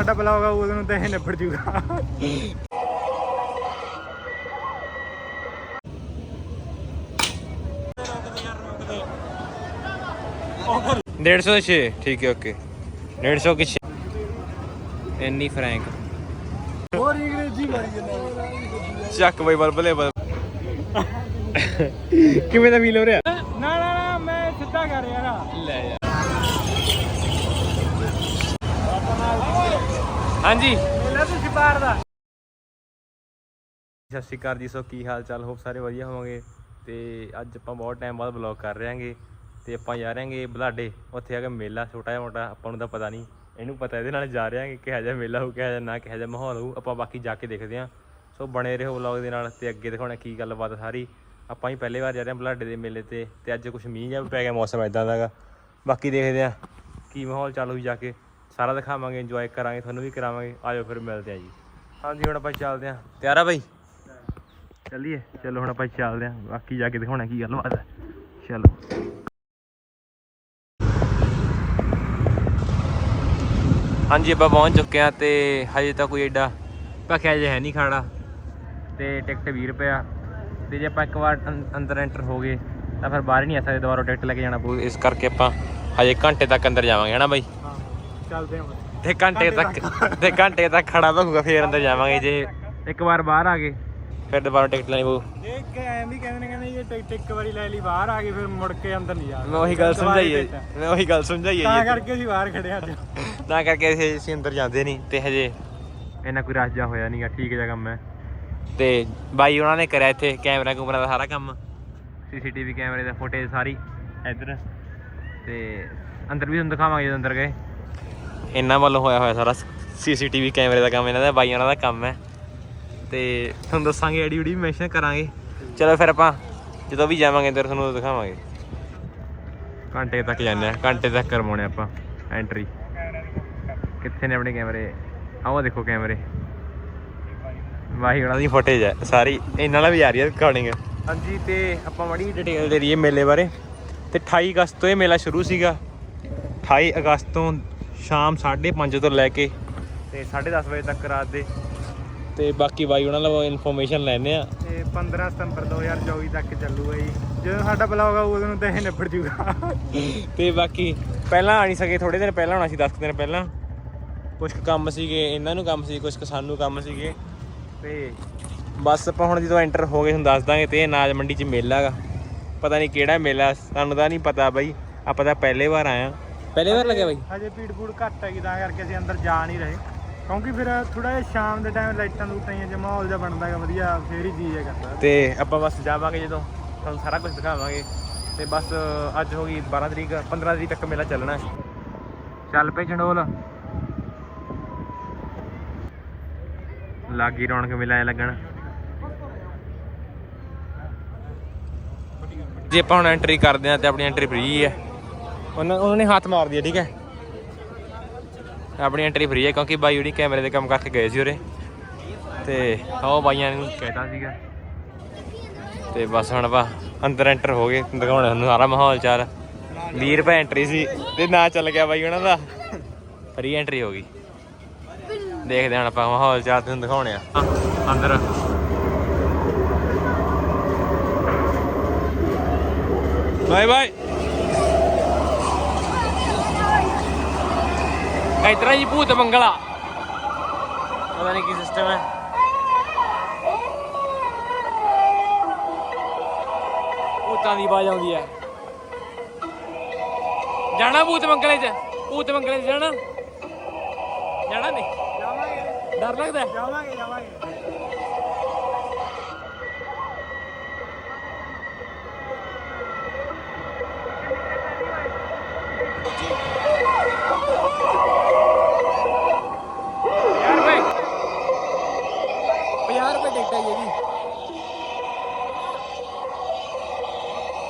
ਸਾਡਾ ਭਲਾ ਹੋਗਾ ਉਹਦੇ ਨੂੰ ਤਾਂ ਇਹ ਨਿਬੜ ਜੂਗਾ। ਡੇਢ ਸੌ 6 ਠੀਕ ਹੈ ਓਕੇ। 150 ਕਿ 6 ਇੰਨੀ ਫਰੈਂਕ ਹੋਰ ਅੰਗਰੇਜ਼ੀ ਮਾਰੀ ਜਾਂਦਾ ਚੱਕ ਬਈ ਬਲਬਲੇ ਬਲ ਕਿਵੇਂ ਦਾ ਫੀਲ ਹੋ ਰਿਹਾ? ਨਾ ਨਾ ਨਾ ਮੈਂ ਸਿੱਧਾ ਕਰ ਯਾਰ ਲੈ ਯਾਰ। ਹਾਂਜੀ। ਮੇਲਾ ਤੁਸੀਂ ਪਾਰ ਦਾ। ਸਤਿ ਸ਼੍ਰੀ ਅਕਾਲ ਜੀ ਸੋ ਕੀ ਹਾਲ ਚਾਲ? ਹੋਪ ਸਾਰੇ ਵਧੀਆ ਹੋਵਾਂਗੇ। ਤੇ ਅੱਜ ਆਪਾਂ ਬਹੁਤ ਟਾਈਮ ਬਾਅਦ ਵਲੌਗ ਕਰ ਰਹੇ ਹਾਂਗੇ। ਤੇ ਆਪਾਂ ਜਾ ਰਹੇ ਹਾਂਗੇ ਬਲਾਡੇ ਉੱਥੇ ਹੈਗਾ ਮੇਲਾ ਛੋਟਾ ਜਿਹਾ ਮੋਟਾ ਆਪਾਂ ਨੂੰ ਤਾਂ ਪਤਾ ਨਹੀਂ। ਇਹਨੂੰ ਪਤਾ ਇਹਦੇ ਨਾਲ ਜਾ ਰਹੇ ਹਾਂਗੇ ਕਿਹੋ ਜਿਹਾ ਮੇਲਾ ਹੋਊ ਕਿਹੋ ਜਿਹਾ ਨਾ ਕਿਹੋ ਜਿਹਾ ਮਾਹੌਲ ਹੋਊ। ਆਪਾਂ ਬਾਕੀ ਜਾ ਕੇ ਦੇਖਦੇ ਹਾਂ। ਸੋ ਬਣੇ ਰਹੋ ਵਲੌਗ ਦੇ ਨਾਲ ਤੇ ਅੱਗੇ ਦਿਖਾਉਣਾ ਕੀ ਗੱਲਬਾਤ ਸਾਰੀ। ਆਪਾਂ ਹੀ ਪਹਿਲੀ ਵਾਰ ਜਾ ਰਹੇ ਹਾਂ ਬਲਾਡੇ ਦੇ ਮੇਲੇ ਤੇ ਤੇ ਅੱਜ ਕੁਝ ਮੀਂਹ ਜਿਹਾ ਵੀ ਪੈ ਗਿਆ ਮੌਸਮ ਇਦਾਂ ਦਾਗਾ ਬਾਕੀ ਦੇਖਦੇ ਹਾਂ ਕੀ ਮਾਹੌਲ ਚਾਲੂ ਜਾ ਕੇ। ਸਾਰਾ ਦਿਖਾਵਾਂਗੇ ਇੰਜੋਏ ਕਰਾਂਗੇ ਤੁਹਾਨੂੰ ਵੀ ਕਰਾਵਾਂਗੇ। ਆਜੋ ਫਿਰ ਮਿਲਦੇ ਹਾਂ ਜੀ। ਹਾਂਜੀ ਹੁਣ ਆਪਾਂ ਚੱਲਦੇ ਹਾਂ। ਤਿਆਰ ਆ ਬਾਈ? ਚੱਲੀਏ। ਚਲੋ ਹੁਣ ਆਪਾਂ ਚੱਲਦੇ ਆਂ ਬਾਕੀ ਜਾ ਕੇ ਦਿਖਾਉਣਾ ਕੀ ਗੱਲਬਾਤ ਹੈ। ਚਲੋ। ਹਾਂਜੀ ਆਪਾਂ ਪਹੁੰਚ ਚੁੱਕੇ ਆ ਤੇ ਹਜੇ ਤਾਂ ਕੋਈ ਐਡਾ ਭਖਿਆ ਜਿਹਾ ਹੈ ਨਹੀਂ ਖਾੜਾ। ਤੇ ਟਿਕਟ 20 ਰੁਪਏ ਆ। ਤੇ ਜੇ ਆਪਾਂ ਇੱਕ ਵਾਰ ਅੰਦਰ ਐਂਟਰ ਹੋ ਗਏ ਤਾਂ ਫਿਰ ਬਾਹਰ ਨਹੀਂ ਆ ਸਕਦੇ ਦੁਬਾਰਾ ਟਿਕਟ ਲੈ ਕੇ ਜਾਣਾ ਪਊ। ਇਸ ਕਰਕੇ ਆਪਾਂ ਹਜੇ ਘੰਟੇ ਤੱਕ ਅੰਦਰ ਜਾਵਾਂਗੇ ਹਨਾ ਬਾਈ? ਚੱਲਦੇ ਹਾਂ ਤੇ ਘੰਟੇ ਤੱਕ ਤੇ ਘੰਟੇ ਤੱਕ ਖੜਾ ਭਖੂਗਾ ਫੇਰ ਅੰਦਰ ਜਾਵਾਂਗੇ ਜੇ। ਇੱਕ ਵਾਰ ਬਾਹਰ ਆ ਗਏ। ਫਿਰ ਦੁਬਾਰਾ ਟਿਕਟ ਲੈਣੀ ਪਊ। ਇਹ ਕਿ ਐਂ ਵੀ ਕਹਿੰਦੇ ਨੇ ਕਹਿੰਦੇ ਇਹ ਟਿਕਟ ਇੱਕ ਵਾਰੀ ਲੈ ਲਈ ਬਾਹਰ ਆ ਗਏ ਫਿਰ ਮੁੜ ਕੇ ਅੰਦਰ ਨਹੀਂ ਜਾ ਮੈਂ ਉਹੀ ਗੱਲ ਇੱਕ ਵਾਰੀ ਸਮਝਾਈਏ ਟਿਕਟ। ਮੈਂ ਉਹੀ ਗੱਲ ਸਮਝਾਈਏ ਤਾਂ ਜੀ। ਕਰਕੇ ਅਸੀਂ ਬਾਹਰ ਖੜੇ ਅੱਜ। ਤਾਂ ਕਰਕੇ ਅਸੀਂ ਅਸੀਂ ਅੰਦਰ ਜਾਂਦੇ ਨਹੀਂ ਤੇ ਹਜੇ ਇਹਨਾਂ ਕੋਈ ਰਸ਼ ਜਾ ਹੋਇਆ ਨਹੀਂਗਾ ਠੀਕ ਜਿਹਾ ਕੰਮ ਹੈ। ਤੇ ਬਾਈ ਉਹਨਾਂ ਨੇ ਕਰਿਆ ਇੱਥੇ ਕੈਮਰਾ ਕੁਮਰਾ ਦਾ ਸਾਰਾ ਕੰਮ। ਸੀਸੀਟੀਵੀ ਕੈਮਰੇ ਦਾ ਫੁਟੇਜ ਸਾਰੀ ਇੱਧਰ। ਤੇ ਅੰਦਰ ਵੀ ਤੁਹਾਨੂੰ ਦਿਖਾਵਾਂਗੇ ਜਦੋਂ ਅੰਦਰ ਗਏ। ਇਹਨਾਂ ਵੱਲੋਂ ਹੋਇਆ ਹੋਇਆ ਸਾਰਾ ਸੀਸੀਟੀਵੀ ਕੈਮਰੇ ਦਾ ਕੰਮ ਇਹਨਾਂ ਦਾ ਬਾਈਆਂ ਦਾ ਕੰਮ ਹੈ। ਤੇ ਤੁਹਾਨੂੰ ਦੱਸਾਂਗੇ ਐਡੀ ਉਡੀ ਮੈਂਸ਼ਨ ਕਰਾਂਗੇ। ਚਲੋ ਫਿਰ ਆਪਾਂ ਜਦੋਂ ਵੀ ਜਾਵਾਂਗੇ ਅੰਦਰ ਤੁਹਾਨੂੰ ਦਿਖਾਵਾਂਗੇ। ਘੰਟੇ ਤੱਕ ਜਾਂਦੇ ਆ ਘੰਟੇ ਤੱਕ ਕਰਵਾਉਣੇ ਆਪਾਂ ਐਂਟਰੀ ਕਿੱਥੇ ਨੇ ਆਪਣੇ ਕੈਮਰੇ? ਆਹ ਦੇਖੋ ਕੈਮਰੇ। ਵਾਹੀ ਉਹਨਾਂ ਦੀ ਫੁਟੇਜ ਹੈ ਸਾਰੀ। ਇਹਨਾਂ ਨਾਲ ਵੀ ਆ ਰਹੀ ਹੈ ਰਿਕਾਰਡਿੰਗ ਹਾਂਜੀ ਤੇ ਆਪਾਂ ਮੜੀ ਡਿਟੇਲ ਦੇ ਰਹੀਏ ਮੇਲੇ ਬਾਰੇ। ਤੇ 28 ਅਗਸਤ ਤੋਂ ਇਹ ਮੇਲਾ ਸ਼ੁਰੂ ਸੀਗਾ। 28 ਅਗਸਤ ਤੋਂ ਸ਼ਾਮ 5:30 ਤੋਂ ਲੈ ਕੇ ਤੇ 10:30 ਵਜੇ ਤੱਕ ਰਾਤ ਦੇ। ਤੇ ਬਾਕੀ ਬਾਈ ਉਹਨਾਂ ਨਾਲ ਇਨਫੋਰਮੇਸ਼ਨ ਲੈਣੇ ਆ। ਤੇ 15 ਸਤੰਬਰ 2024 ਤੱਕ ਚੱਲੂਗਾ ਜੀ। ਜਦੋਂ ਸਾਡਾ ਬਲੌਗ ਆਊ ਉਦੋਂ ਨੂੰ ਤਾਂ ਇਹ ਨਿਬੜ ਜੂਗਾ। ਤੇ ਬਾਕੀ ਪਹਿਲਾਂ ਆ ਨਹੀਂ ਸਕੇ ਥੋੜੇ ਦਿਨ ਪਹਿਲਾਂ ਆਉਣਾ ਸੀ 10 ਦਿਨ ਪਹਿਲਾਂ। ਕੁਝ ਕੰਮ ਸੀਗੇ ਇਹਨਾਂ ਨੂੰ ਕੰਮ ਸੀ ਕੁਝ ਸਾਨੂੰ ਕੰਮ ਸੀਗੇ। ਤੇ ਬਸ ਆਪਾਂ ਹੁਣ ਜਦੋਂ ਐਂਟਰ ਹੋ ਗਏ ਤੁਹਾਨੂੰ ਦੱਸ ਦਾਂਗੇ ਤੇ ਅਨਾਜ ਮੰਡੀ 'ਚ ਮੇਲਾ ਹੈਗਾ ਪਤਾ ਨਹੀਂ ਕਿਹੜਾ ਮੇਲਾ ਸਾਨੂੰ ਤਾਂ ਨਹੀਂ ਪਤਾ ਬਾਈ। ਆਪਾਂ ਤਾਂ ਪਹਿਲੇ ਵਾਰ ਆਇਆ ਪਹਿਲੇ ਵਾਰ ਲੱਗਿਆ ਬਾਈ? ਹਜੇ ਪੀੜ ਪੂੜ ਘੱਟ ਹੈਗੀ ਤਾਂ ਕਰਕੇ ਅਸੀਂ ਅੰਦਰ ਜਾ ਨਹੀਂ ਰਹੇ। ਕਿਉਂਕਿ ਫਿਰ ਥੋੜਾ ਜਿਹਾ ਸ਼ਾਮ ਦੇ ਟਾਈਮ ਲਾਈਟਾਂ ਲੂਟਾਂ ਜਾਂ ਮਾਹੌਲ ਜਿਹਾ ਬਣਦਾ ਹੈਗਾ ਵਧੀਆ ਫੇਰ ਹੀ ਜੀ ਕਰਦਾ ਤੇ ਆਪਾਂ ਬਸ ਜਾਵਾਂਗੇ ਜਦੋਂ ਤੁਹਾਨੂੰ ਸਾਰਾ ਕੁਝ ਦਿਖਾਵਾਂਗੇ। ਤੇ ਬਸ ਅੱਜ ਹੋ ਗਈ 12 ਤਰੀਕ 15 ਤਰੀਕ ਤੱਕ ਮੇਲਾ ਚੱਲਣਾ ਹੈ। ਚੱਲ ਪਏ ਚੰਡੋਲ। ਲਾਗੀ ਰੌਣਕ ਮੇਲਾ ਐ ਲੱਗਣ। ਜੇ ਆਪਾਂ ਹੁਣ ਐਂਟਰੀ ਕਰਦੇ ਆ ਤੇ ਆਪਣੀ ਐਂਟਰੀ ਫ੍ਰੀ ਹੈ। ਉਹਨਾਂ ਉਹਨਾਂ ਨੇ ਹੱਥ ਮਾਰ ਦਿਆ ਠੀਕ ਹੈ। ਆਪਣੀ ਐਂਟਰੀ ਫ੍ਰੀ ਹੈ ਕਿਉਂਕਿ ਬਾਈ ਉਹਦੀ ਕੈਮਰੇ ਦੇ ਕੰਮ ਕਰਕੇ ਗਏ ਸੀ ਉਰੇ। ਤੇ ਉਹ ਬਾਈਆਂ ਨੂੰ ਕਹਿਤਾ ਸੀਗਾ। ਤੇ ਬਸ ਹੁਣ ਆਪਾਂ ਅੰਦਰ ਐਂਟਰ ਹੋ ਗਏ, ਦਿਖਾਉਣੇ ਤੁਹਾਨੂੰ ਸਾਰਾ ਮਾਹੌਲ ਚਾਰ। 20 ਰੁਪਏ ਐਂਟਰੀ ਸੀ ਤੇ ਨਾ ਚੱਲ ਗਿਆ ਬਾਈ ਉਹਨਾਂ ਦਾ। ਫ੍ਰੀ ਐਂਟਰੀ ਹੋ ਗਈ। ਦੇਖਦੇ ਹਾਂ ਆਪਾਂ ਮਾਹੌਲ ਚਾਰ ਤੁਹਾਨੂੰ ਦਿਖਾਉਣੇ ਆ। ਅੰਦਰ। ਬਾਏ ਬਾਏ ਇਤਰਾ ਜੀ ਭੂਤ ਮੰਗਲਾ। ਪਤਾ ਨਹੀਂ ਕੀ ਸਿਸਟਮ ਹੈ। ਭੂਤਾਂ ਦੀ ਆਵਾਜ਼ ਆਉਂਦੀ ਹੈ। ਜਾਣਾ ਭੂਤ ਮੰਗਲੇ ਚ। ਭੂਤ ਮੰਗਲੇ ਚ ਜਾਣਾ। ਜਾਣਾ ਨਹੀਂ। ਜਾਵਾਂਗੇ ਡਰ ਲੱਗਦਾ ਜਾਵਾਂਗੇ ਜਾਵਾਂਗੇ।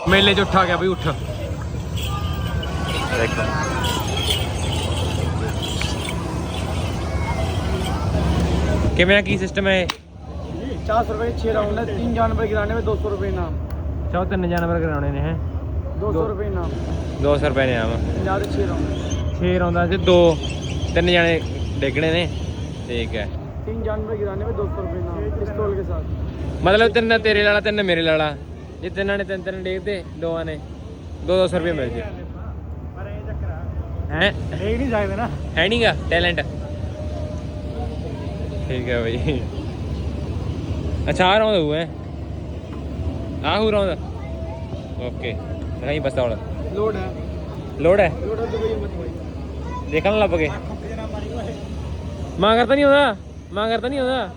ਮੇਲੇ 'ਚ ਉੱਠਾ ਗਿਆ ਬਈ ਉੱਠ ਦੇਖੋ ਕਿਵੇਂ ਆ ਕੀ ਸਿਸਟਮ ਹੈ चार सौ रुपए के छह राउंड है तीन जानवर गिराने में दो सौ रुपए इनाम ਚਾਹ ਤਿੰਨ ਜਾਨਵਰ ਕਰਾਉਣੇ ਨੇ ਹੈ दो सौ रुपए इनाम 200 ਰੁਪਏ ਨੇ ਆਵਾ पंजाब के छह राउंड 6 ਆਉਂਦਾ ਤੇ ਦੋ ਤਿੰਨ ਜਾਣੇ ਡੇਗਣੇ ਨੇ ਠੀਕ ਹੈ तीन जानवर गिराने में दो सौ रुपये नाम पिस्तौल के साथ ਮਤਲਬ ਤਿੰਨ ਤੇਰੇ ਵਾਲਾ ਤਿੰਨ ਮੇਰੇ ਵਾਲਾ ਜਿੱਤੇ ਇਹਨਾਂ ਨੇ ਤਿੰਨ ਤਿੰਨ ਡੇਗਦੇ ਦੋਵਾਂ ਨੇ 200 ਰੁਪਏ ਮਿਲ ਜੇ ਪਰ ਇਹ ਚੱਕਰ ਹੈ? ਡੇਗ ਨਹੀਂ ਸਕਦੇ ਨਾ। ਹੈ ਨਹੀਂਗਾ ਟੈਲੈਂਟ। ਠੀਕ ਹੈ ਭਾਈ ਅੱਛਾ ਆ ਰਹਾ ਆ ਹੂੰ। ਰਹਾ ਓਕੇ ਨਹੀਂ ਬਸਤਾ ਹੁਣ। ਲੋਡ ਹੈ। ਲੋਡ ਹੈ? ਲੋਡ ਹੈ ਦੁਬਈ ਮਤ ਭਾਈ ਦੇਖਣ ਲੱਭ ਗਏ ਮਾਂ ਕਰਤਾ ਨਹੀਂ ਹੁੰਦਾ ਮਾਂ ਕਰਤਾ ਨਹੀਂ ਹੁੰਦਾ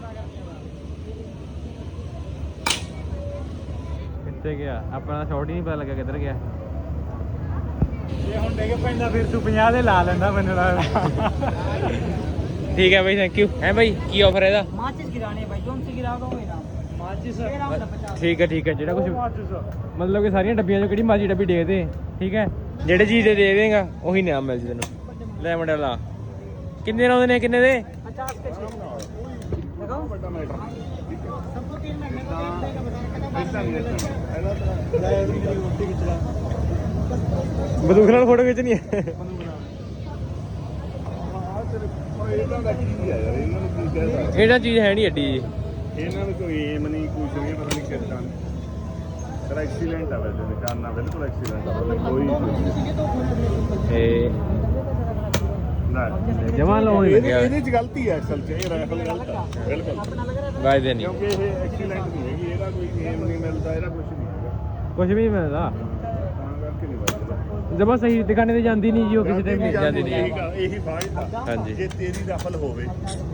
ਕਿੱਥੇ ਗਿਆ ਆਪਣਾ ਸ਼ਾਟ ਹੀ ਨਹੀਂ ਪਤਾ ਲੱਗਾ ਕਿੱਧਰ ਗਿਆ ਇਹ ਹੁਣ ਡੇ ਕੇ ਪੈਂਦਾ ਫਿਰ ਤੂੰ 50 ਦੇ ਲਾ ਲੈਂਦਾ ਮੈਨੂੰ ਲੱਗਦਾ ਠੀਕ ਹੈ ਬਾਈ ਥੈਂਕ ਯੂ ਹੈ ਬਾਈ ਕੀ ਆਫਰ ਹੈ ਇਹਦਾ माचिस गिराने भाई जो हमसे गिरा दो मेरा ਮਾਚਿਸ तेरह सौ पचास ਠੀਕ ਹੈ ਠੀਕ ਹੈ ਜਿਹੜਾ ਕੁਝ ਮਾਚਿਸ ਮਤਲਬ ਕਿ ਸਾਰੀਆਂ ਡੱਬੀਆਂ ਚੋਂ ਕਿਹੜੀ ਮਾਜੀ ਡੱਬੀ ਦੇ ਦੇ ਠੀਕ ਹੈ ਜਿਹੜੇ ਚੀਜ਼ ਦੇ ਦੇ ਦੇਗਾ ਉਹੀ ਨਾਮ ਮਿਲ ਜੀ ਤੈਨੂੰ ਲੈ ਮੁੰਡਾ ਲਾ ਕਿੰਨੇ ਰਾਉਂਦੇ ਨੇ ਕਿੰਨੇ ਦੇ पचास के छः देखो ਬੰਦੂਕ ਨਾਲ ਫੋਟੋ ਖਿੱਚਣੀ ਹੈ। ਇਹਦਾ ਚੀਜ਼ ਹੈ ਨਹੀਂ ਅੱਡੀ ਜੀ ਇਹਨਾਂ ਨੂੰ ਕੋਈ ਏਮ ਨਹੀਂ ਕੁਛ ਨਹੀਂ ਪਤਾ ਨਹੀਂ ਕਿੱਦਾਂ। ਸਰ ਐਕਸੀਲੈਂਟ ਆ ਵੈਸੇ ਨਿਸ਼ਾਨਾ ਬਿਲਕੁਲ ਐਕਸੀਲੈਂਟ ਆ ਕੋਈ ਤੇ ਜਮਾ ਲਾਉਣ ਇਹਦੇ ਲੱਗਿਆ। ਇਹਦੇ ਚ ਗਲਤੀ ਹੈ ਅਸਲ ਚ ਇਹ ਰਾਈਫਲ ਗਲਤ ਆ। ਬਿਲਕੁਲ। ਵਾਜਦੇ ਨਹੀਂ। ਕਿਉਂਕਿ ਇਹ ਐਕਸੀਲੈਂਟ ਨਹੀਂ ਹੈਗੀ ਇਹਦਾ ਕੋਈ ਏਮ ਨਹੀਂ ਮਿਲਦਾ ਇਹਦਾ ਕੁਝ ਨਹੀਂ ਹੈਗਾ। ਕੁਝ ਵੀ ਨਹੀਂ ਮਿਲਦਾ। ਤਾਂ ਕਰਕੇ ਨਹੀਂ ਵੱਜਦਾ। ਜਮਾ ਸਹੀ ਦੁਕਾਨੇ ਤੇ ਜਾਂਦੀ ਨਹੀਂ ਜੀ ਉਹ ਕਿਸੇ ਟਾਈਮ ਨਹੀਂ ਜਾਂਦੀ ਇਹੀ ਨਹੀਂ ਗਾ- ਇਹੀ ਫਾਇਦਾ। ਹਾਂਜੀ। ਜੇ ਤੇਰੀ ਰਫਲ ਹੋਵੇ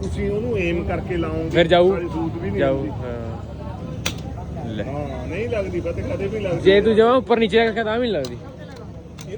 ਤੁਸੀਂ ਉਹਨੂੰ ਏਮ ਕਰਕੇ ਲਾਓਗੇ ਫਿਰ ਜਾਊ। ਸਾਰੀ ਸੂਟ ਵੀ ਨਹੀਂ ਜਾਊ ਆਉਂਦੀ। ਹਾਂ। ਲੈ ਹਾਂ ਨਹੀਂ ਲੱਗਦੀ ਪਤਾ ਕਦੇ ਵੀ ਲੱਗਦੀ। ਜੇ ਤੂੰ ਜਮਾ ਉੱਪਰ ਨੀਚੇ ਰੱਖਿਆ ਤਾਂ ਵੀ ਨਹੀਂ ਲੱਗਦੀ।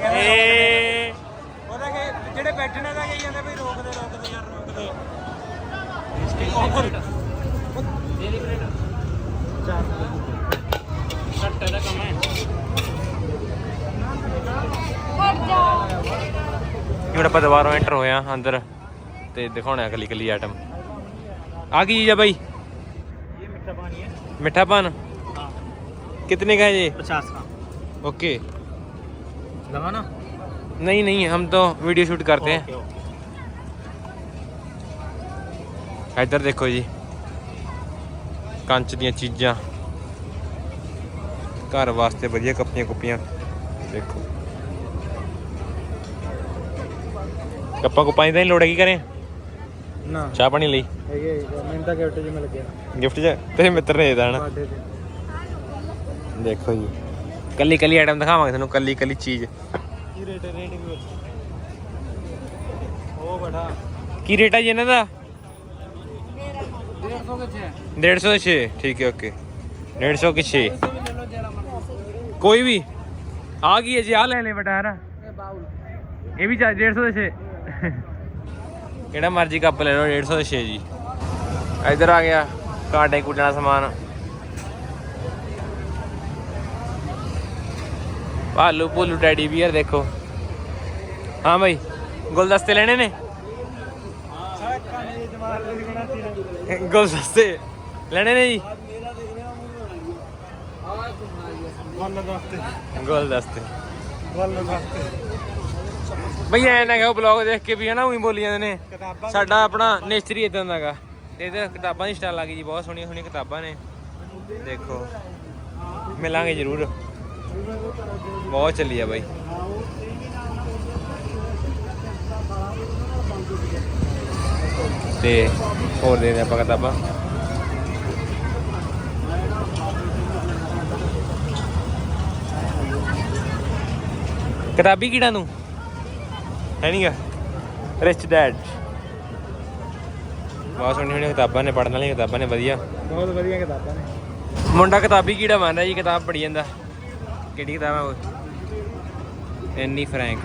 ਕਹਿੰਦੇ ਹੁਣ ਆਪਾਂ ਦੁਬਾਰਾ ਐਂਟਰ ਹੋਇਆ ਅੰਦਰ ਤੇ ਦਿਖਾਉਣਾ ਕਲੀ ਕਲੀ ਆਈਟਮ ਆ ਕੀ ਚੀਜ਼ ਆ ਬਾਈ? ਇਹ ਮਿੱਠਾ ਪਾਣੀ ਹੈ। ਮਿੱਠਾ ਪਾਨ। कितने का है ये 50 का ओके लगाना नहीं नहीं हम तो वीडियो शूट करते हैं ਇੱਧਰ ਦੇਖੋ ਜੀ ਕੰਚ ਦੀਆਂ ਚੀਜ਼ਾਂ ਘਰ ਵਾਸਤੇ ਵਧੀਆ ਕੱਪੀਆਂ ਕੁੱਪੀਆਂ ਦੇਖੋ ਕੱਪਾਂ ਕੁੱਪਾਂ ਦੀ ਤਾਂ ਨਹੀਂ ਲੋੜ ਹੈਗੀ ਕਰੇ ਨਾ ਚਾਹ ਪਾਣੀ ਲਈ ਹੈਗੇ ਮੈਨੂੰ ਤਾਂ ਗਿਫਟ ਜਿਹਾ ਮਿਲ ਗਿਆ ਗਿਫਟ ਚ ਤੇਰੇ ਮਿੱਤਰ ਨੇ ਦੇ ਦੇਣਾ ਬਰਥਡੇ ਤੇ ਦੇਖੋ ਜੀ। ਕੱਲੀ ਕੱਲੀ ਆਈਟਮ ਦਿਖਾਵਾਂਗੇ ਤੁਹਾਨੂੰ ਕੱਲੀ ਕੱਲੀ ਚੀਜ਼। ਕੀ ਰੇਟ ਹੈ ਰੇਟ ਉਹ ਬੜਾ ਕੀ ਰੇਟ ਹੈ ਜੀ ਇਹਨਾਂ ਦਾ? 150 ਦੇ 6 ਠੀਕ ਹੈ ਓਕੇ। 150 ਕੇ 6 ਕੋਈ ਵੀ। ਆ ਗਈ ਹੈ ਜੀ ਆ ਲੈ ਲੈ ਬਟਾ ਇਹ ਵੀ ਚਾ 150 ਦੇ 6 ਕਿਹੜਾ ਮਰਜ਼ੀ ਕੱਪ ਲੈ ਲਓ 150 ਦੇ 6 ਜੀ। ਇਧਰ ਆ ਗਿਆ ਕਾਟੇ ਕੁੱਟਣਾ ਸਮਾਨ। ਭਾਲੂ ਭੋਲੂ ਟੈਡੀ ਬੀਅਰ ਦੇਖੋ। ਹਾਂ ਭਾਈ ਗੁਲਦਸਤੇ ਲੈਣੇ ਨੇ? ਗੁਲਦਸਤੇ ਲੈਣੇ ਨੇ ਜੀ? ਗੁਲਦਸਤੇ। ਬਈ ਐ ਨਾ ਕਹੋ ਬਲੌਗ ਦੇਖ ਕੇ ਵੀ ਹਨਾ, ਉਹੀ ਬੋਲੀ ਜਾਂਦੇ ਨੇ। ਸਾਡਾ ਆਪਣਾ ਨੇਚਰ ਹੀ ਇਦਾਂ ਦਾਗਾ ਇਹਦੇ ਕਿਤਾਬਾਂ ਦੀ ਸਟਾਲ ਲੱਗੀ ਜੀ, ਬਹੁਤ ਸੋਹਣੀਆਂ ਸੋਹਣੀਆਂ ਕਿਤਾਬਾਂ ਨੇ। ਦੇਖੋ, ਮਿਲਾਂਗੇ ਜ਼ਰੂਰ। ਬਹੁਤ ਚੱਲੀ ਆ ਬਾਈ। ਤੇ ਹੋਰ ਦੇ ਨੇ ਆਪਾਂ ਕਿਤਾਬਾਂ। ਕਿਤਾਬੀ ਕੀੜਾ ਨੂੰ? ਹੈ ਨਹੀਂਗਾ ਰਿਚ ਡੈਡ ਬਹੁਤ ਸੋਹਣੀਆਂ ਸੋਹਣੀਆਂ ਕਿਤਾਬਾਂ ਨੇ ਪੜਨ ਵਾਲੀਆਂ ਕਿਤਾਬਾਂ ਨੇ ਵਧੀਆ। ਬਹੁਤ ਵਧੀਆ ਕਿਤਾਬਾਂ ਨੇ। ਮੁੰਡਾ ਕਿਤਾਬੀ ਕੀੜਾ ਬਣ ਜੀ ਕਿਤਾਬ ਪੜੀ ਜਾਂਦਾ। ਕਿਹੜੀ ਕਿਤਾਬ ਆ ਉਹ? ਐਨੀ ਫਰੈਂਕ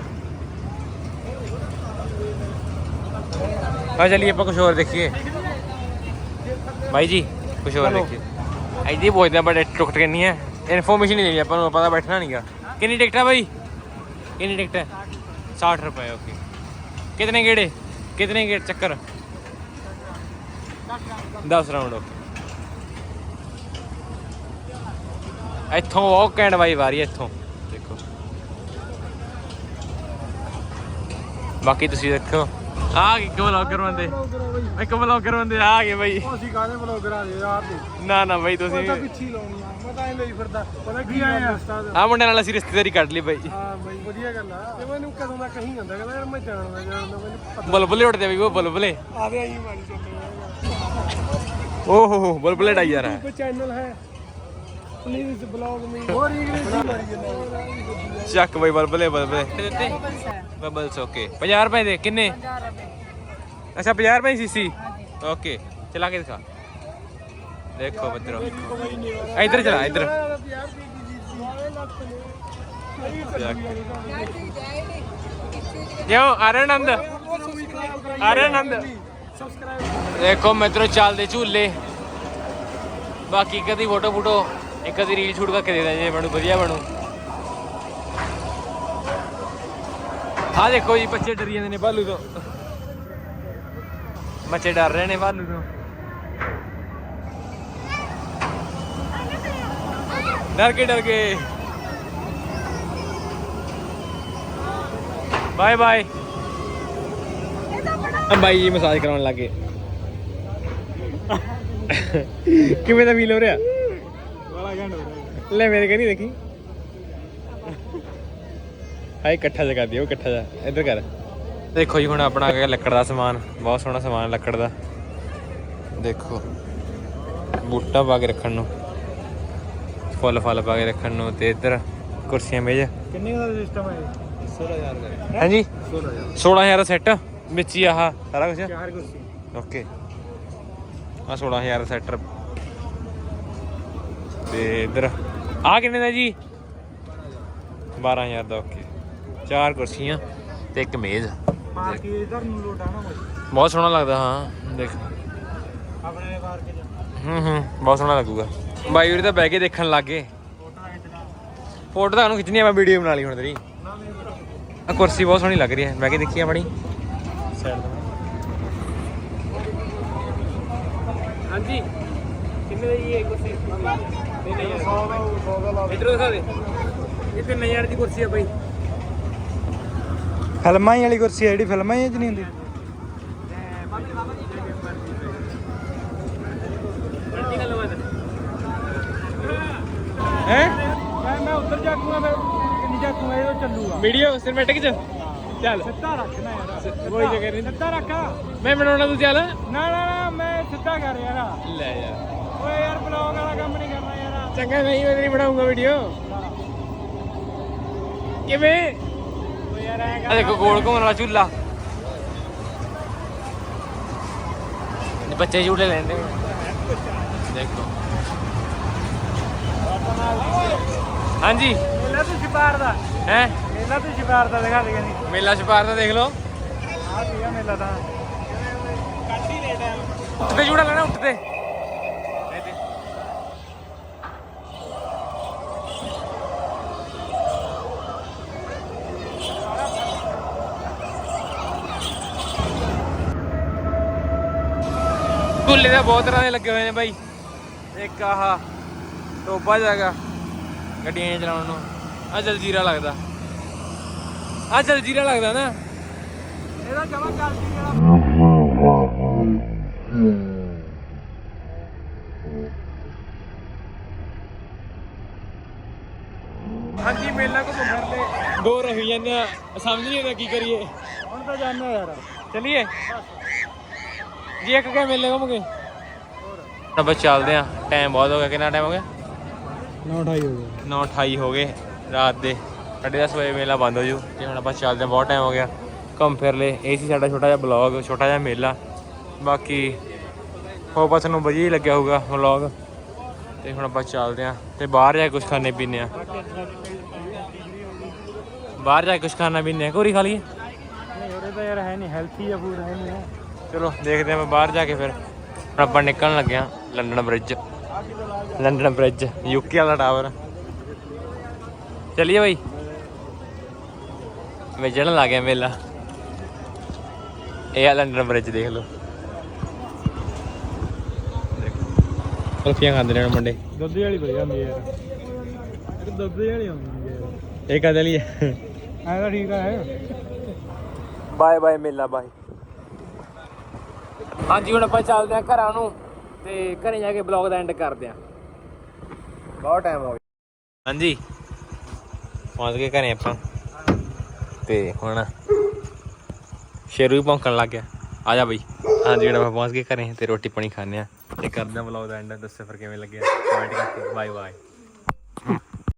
ਆ ਚਲਿਏ ਆਪਾਂ ਕੁਝ ਹੋਰ ਦੇਖੀਏ। ਭਾਈ ਜੀ ਕੁਝ ਹੋਰ ਦੇਖੀਏ। ਐਦੀ ਆ ਬੜੇ ਟਿਕਟ ਕਿੰਨੀ ਹੈ ਇਨਫੋਰਮੇਸ਼ਨ ਨਹੀਂ ਦੇਣੀ ਆਪਾਂ ਨੂੰ ਪਤਾ ਬੈਠਣਾ ਨਹੀਂਗਾ ਕਿੰਨੀ ਟਿਕਟ ਹੈ ਭਾਈ ਕਿੰਨੀ ਟਿਕਟ ਹੈ 60 ਰੁਪਏ ਓਕੇ ਕਿਤਨੇ ਗੇੜੇ? ਕਿਤਨੇ ਗੇੜ? ਚੱਕਰ। 10 ਰਾਉਂਡ ਓਕੇ ਇੱਥੋਂ ਉਹ ਕੈਂਡ ਵਾਈ ਵਾਰੀ ਇੱਥੋਂ। ਦੇਖੋ। ਬਾਕੀ ਤੁਸੀਂ ਦੇਖੋ। ਆ ਇੱਕ ਵਲੌਗਰ ਬੰਦੇ। ਇੱਕ ਵਲੌਗਰ ਬੰਦੇ ਆ ਗਏ ਬਾਈ। ਅਸੀਂ ਕਾਹਦੇ ਬਲੌਗਰ ਆ ਗਏ ਯਾਰ ਦੇ ਨਾ ਨਾ ਬਾਈ ਤੁਸੀਂ ਤਾਂ ਪਿੱਛੇ ਹੀ ਲਾਉਣੀ ਆ। ਮੈਂ ਤਾਂ ਐਂ ਲਈ ਫਿਰਦਾ। ਪਤਾ ਕੀ ਆਇਆ? ਆ ਮੁੰਡੇ ਨਾਲ ਅਸੀਂ ਰਿਸ਼ਤੇਦਾਰੀ ਕੱਢ ਲਈ ਬਾਈ। ਹਾਂ ਬਈ ਵਧੀਆ ਗੱਲ ਆ। ਤੇ ਮੈਨੂੰ ਕਦੋਂ ਦਾ ਕਹੀ ਜਾਂਦਾ ਕਹਿੰਦਾ ਯਾਰ ਮੈਂ ਜਾਣਦਾ ਜਾਣਦਾ ਮੈਨੂੰ ਪਤਾ ਬੁਲਬੁਲੇ ਉੱਡਦੇ ਬਈ ਉਹ ਬੁਲਬੁਲੇ। ਆਦੇ ਆਈ ਮਾਰੀ ਚੱਲੇ ਓਹ ਹੋ ਹੋ ਬੁਲਬੁਲੇ ਡਾਈ ਜਾ ਰਹਾ। ਕੋਈ ਚੈਨਲ ਹੈ। ਪਲੀਜ਼ ਬਲੌਗ ਮੀ ਹੋਰ ਇੰਗਲਿਸ਼ ਮਾਰੀ ਜਾਂਦਾ ਚੱਕ ਬਈ ਬੁਲਬੁਲੇ ਬੁਲਬੁਲੇ ਬਬਲਸ ਓਕੇ 50 ਰੁਪਏ ਦੇ ਕਿੰਨੇ? ਅੱਛਾ 50 ਰੁਪਏ ਸੀਸੀ ਓਕੇ ਚਲਾ ਕੇ ਦਿਖਾ। ਦੇਖੋ ਮਿੱਤਰੋ। ਇੱਧਰ ਚਲਾ ਇੱਧਰ। ਜੋ ਆਰਨੰਦ ਆਰਨੰਦ ਦੇਖੋ ਮਿੱਤਰੋ ਚੱਲਦੇ ਝੂਲੇ। ਬਾਕੀ ਕਦੀ ਫੋਟੋ ਫੋਟੋ ਇੱਕ ਅਦੀ ਰੀਲ ਸ਼ੂਟ ਕਰਕੇ ਦੇ ਦਾਂ ਜੇ ਬਣੂ, ਵਧੀਆ ਬਣੂ। ਆ ਦੇਖੋ ਜੀ, ਬੱਚੇ ਡਰੀ ਜਾਂਦੇ ਨੇ ਭਾਲੂ ਤੋਂ। ਬੱਚੇ ਡਰ ਰਹੇ ਨੇ ਭਾਲੂ ਤੋਂ। ਡਰ ਕੇ ਡਰ ਕੇ। Bye bye. ਬਾਈ ਜੀ ਮਸਾਜ ਕਰਾਉਣ ਲੱਗੇ ਕਿਵੇਂ ਦਾ ਫੀਲ ਹੋ ਰਿਹਾ? ਲੈ ਮੇਰੇ ਕਨੀ ਦੇਖੀ। ਹਾਏ ਇਕੱਠਾ ਜਗਾ ਦਿਓ ਇਕੱਠਾ ਜਾ ਇੱਧਰ ਕਰ। ਦੇਖੋ ਜੀ ਹੁਣ ਆਪਣਾ ਆ ਗਿਆ ਲੱਕੜ ਦਾ ਸਮਾਨ। ਬਹੁਤ ਸੋਹਣਾ ਸਮਾਨ ਲੱਕੜ ਦਾ। ਦੇਖੋ ਬੂਟਾ ਪਾ ਕੇ ਰੱਖਣ ਨੂੰ। ਫੁੱਲ ਫਲ ਪਾ ਕੇ ਰੱਖਣ ਨੂੰ ਤੇ ਇੱਧਰ ਕੁਰਸੀਆਂ ਮੇਜ਼। ਕਿੰਨੇ ਦਾ ਸਿਸਟਮ ਹੈ 16000 ਦਾ ਹਾਂਜੀ? 16000 16000 ਦਾ ਸੈੱਟ ਵਿੱਚ ਹੀ ਆਹ ਸਾਰਾ ਕੁਝ ਚਾਰ ਕੁਰਸੀ ਓਕੇ। ਆ 16000 ਦਾ ਸੈਟ ਤੇ ਇੱਧਰ ਆ ਕਿੰਨੇ ਦਾ ਜੀ? 12000 ਦਾ ਓਕੇ ਚਾਰ ਕੁਰਸੀਆਂ ਤੇ ਇੱਕ ਮੇਜ਼। ਮਾਰ ਇਧਰ ਨੂੰ ਲੋਟਾ ਨਾ ਬਹੁਤ ਸੋਹਣਾ ਲੱਗਦਾ, ਹਾਂ, ਦੇਖ। ਆਪਣੇ ਮਾਰ ਕੇ ਹੂੰ ਹੂੰ, ਬਹੁਤ ਸੋਹਣਾ ਲੱਗੂਗਾ। ਬਾਈ ਵੀਰ ਤਾਂ ਬਹਿ ਕੇ ਦੇਖਣ ਲੱਗ ਗਏ। ਫੋਟੋ ਤਾਂ ਉਹਨੂੰ ਖਿੱਚਣੀ ਆ, ਮੈਂ ਵੀਡੀਓ ਬਣਾ ਲਈ ਹੁਣ ਤੇਰੀ। ਆ ਕੁਰਸੀ ਬਹੁਤ ਸੋਹਣੀ ਲੱਗ ਰਹੀ ਹੈ। ਬਹਿ ਕੇ ਦੇਖੀ ਆਪਣੀ ਹਾਂਜੀ। ਕਿੰਨੇ ਦੀ ਇਹ ਕੁਰਸੀ? ਨਹੀਂ ਨਹੀਂ 100 ਦਾ 100 ਦਾ ਲਾ ਇਧਰੋਂ ਦਿਖਾ ਦੇ। ਇਹ 3000 ਦੀ ਕੁਰਸੀ ਆ ਬਾਈ। ਫਿਲਮਾਂ ਵਾਲੀ ਕੁਰਸੀ ਹੈ ਜਿਹੜੀ ਫਿਲਮਾਂ ਹੀ ਚ ਨਹੀਂ ਹੁੰਦੀ। ਹੈ? ਮੈਂ ਮੈਂ ਉੱਧਰ ਜਾਕੂਗਾ ਮੈਂ ਕਿੰਨੀ ਜਾਕੂਗਾ ਇਹ ਚੱਲੂਗਾ। ਵੀਡੀਓ ਸਿਨੇਮੈਟਿਕ ਚ? ਚੱਲ। ਸਿੱਧਾ ਰੱਖ ਨਾ ਯਾਰ। ਕੋਈ ਚੱਕਰ ਨਹੀਂ ਸਿੱਧਾ ਰੱਖ। ਮੈਂ ਬਣਾਉਣਾ ਤੂੰ ਚੱਲ। ਨਾ ਨਾ ਮੈਂ ਸਿੱਧਾ ਕਰ ਯਾਰ। ਲੈ ਯਾਰ। ਓਏ ਯਾਰ ਬਲੌਗ ਵਾਲਾ ਕੰਮ ਨਹੀਂ ਕਰਨਾ ਯਾਰ ਚੰਗਾ ਨਹੀਂ ਮੈਂ ਨਹੀਂ ਬਣਾਉਂਗਾ ਵੀਡੀਓ ਕਿਵੇਂ? ਆ ਦੇਖੋ ਗੋਲ ਘੁੰਮਣ ਵਾਲਾ ਝੂਲਾ। ਇਹ ਬੱਚੇ ਝੂਲੇ ਲੈਂਦੇ ਦੇਖੋ। ਹਾਂਜੀ। ਮੇਲਾ ਤੂੰ ਛਪਾਰ ਦਾ। ਹੈ? ਮੇਲਾ ਤੂੰ ਛਪਾਰ ਦਾ ਦਿਖਾ ਦੇ ਕਹਿੰਦੀ। ਮੇਲਾ ਛਪਾਰ ਦਾ ਦੇਖ ਲਓ। ਆ ਮੇਲਾ ਤਾਂ। ਉੱਤੇ ਝੂੜਾ ਲੈਣਾ ਉੱਤੇ ਝੂਲੇ ਤਾਂ ਬਹੁਤ ਤਰ੍ਹਾਂ ਦੇ ਲੱਗੇ ਹੋਏ ਨੇ ਬਾਈ। ਇੱਕ ਆਹ ਟੋਬਾ ਜਾਗਾ ਗੱਡੀਆਂ ਚਲਾਉਣ ਨੂੰ। ਆ ਜਲਜੀਰਾ ਲੱਗਦਾ। ਆ ਜਲਜੀਰਾ ਲੱਗਦਾ ਨਾ। ਇਹਦਾ ਜਮਾ ਚੱਲਦੀ ਜਿਹੜਾ ਹਾਂਜੀ ਮੇਲਾ ਘੁੰਮ ਫਿਰ ਲੈ ਬੋਰ ਹੋਈ ਜਾਂਦੇ ਆ। ਸਮਝ ਨਹੀਂ ਆਉਂਦਾ ਕੀ ਕਰੀਏ। ਹੁਣ ਤਾਂ ਜਾਣਾ ਯਾਰ। ਚਲਿਏ? ਜੀ ਇੱਕ ਕੇ ਮੇਲੇ ਘੁੰਮ ਗਏ ਆਪਾਂ ਚੱਲਦੇ ਆ। ਟਾਈਮ ਬਹੁਤ ਹੋ ਗਿਆ। ਕਿੰਨਾ ਟਾਈਮ ਹੋ ਗਿਆ? 9:30 ਹੋ ਗਿਆ 9:28 ਹੋ ਗਏ ਰਾਤ ਦੇ। 10:30 ਵਜੇ ਮੇਲਾ ਬੰਦ ਹੋ ਜੂ। ਤੇ ਹੁਣ ਆਪਾਂ ਚੱਲਦੇ ਆ। ਬਹੁਤ ਟਾਈਮ ਹੋ ਗਿਆ। ਘੁੰਮ ਫਿਰ ਲੈ ਇਹ ਸੀ ਸਾਡਾ ਛੋਟਾ ਜਿਹਾ ਬਲੌਗ ਛੋਟਾ ਜਿਹਾ ਮੇਲਾ। ਬਾਕੀ ਹੋ ਬਸ ਨੂੰ ਵਧੀਆ ਲੱਗਿਆ ਹੋਊਗਾ ਵਲੌਗ ਤੇ ਹੁਣ ਆਪਾਂ ਚੱਲਦੇ ਆ। ਤੇ ਬਾਹਰ ਜਾ ਕੇ ਕੁਝ ਖਾਣੇ ਪੀਣੇ ਆ। ਬਾਹਰ ਜਾ ਕੇ ਕੁਝ ਖਾਣਾ ਪੀਣੇ ਆ। ਕੋਰੀ ਖਾ ਲਈਏ? ਨਹੀਂ ਉਹਦੇ ਤਾਂ ਯਾਰ ਹੈ ਨਹੀਂ। ਹੈਲਥੀ ਆ ਫੂਡ ਹੈ ਨਹੀਂ। ਚਲੋ ਦੇਖਦੇ ਆਂ ਬਾਹਰ ਜਾ ਕੇ ਫਿਰ। ਹੁਣ ਆਪਾਂ ਨਿਕਲਣ ਲੱਗੇ ਆਂ London bridge London bridge UK ਵਾਲਾ ਟਾਵਰ ਚਲਿਏ ਬਈ। ਮੈਂ ਚੜਨ ਲੱਗ ਗਿਆ ਮੇਲਾ। ਇਹ ਆ ਲੰਡਨ ਬ੍ਰਿਜ ਦੇਖ ਲਓ। ਕੁਲਫੀਆਂ ਖਾਂਦੇ ਨੇ ਮੁੰਡੇ। ਦੁੱਧ ਵਾਲੀ ਵਧੀਆ ਹੁੰਦੀ ਯਾਰ। ਇਹ ਦੁੱਧ ਵਾਲੀ ਹੁੰਦੀ ਯਾਰ। ਇਹ ਕਦੇ ਲਈ ਐ ਤਾਂ ਠੀਕ ਆ। ਬਾਏ ਬਾਏ ਮੇਲਾ ਬਾਏ ਹਾਂਜੀ, ਹੁਣ ਆਪਾਂ ਚੱਲਦੇ ਆਂ ਘਰਾਂ ਨੂੰ ਤੇ ਘਰੇ ਜਾ ਕੇ ਬਲੌਗ ਦਾ ਐਂਡ ਕਰਦੇ ਆਂ ਬਹੁਤ ਟਾਈਮ ਹੋ ਗਿਆ। ਹਾਂਜੀ। ਪਹੁੰਚ ਗਏ ਘਰੇ ਆਪਾਂ। ਤੇ ਹੁਣ ਸ਼ੇਰੂ ਵੀ ਭੌਂਕਣ ਲੱਗ ਗਿਆ। ਆ ਜਾ ਬਈ। ਹਾਂਜੀ, ਹੁਣ ਆਪਾਂ ਪਹੁੰਚ ਗਏ ਘਰੇ ਤੇ ਰੋਟੀ ਪਾਣੀ ਖਾਣੇ ਆ ਤੇ ਕਰਦੇ ਆਂ ਬਲੌਗ ਦਾ ਐਂਡ ਦੱਸੋ ਫਿਰ ਕਿਵੇਂ ਲੱਗਿਆ। ਕਮੈਂਟ ਕਰਕੇ। Bye bye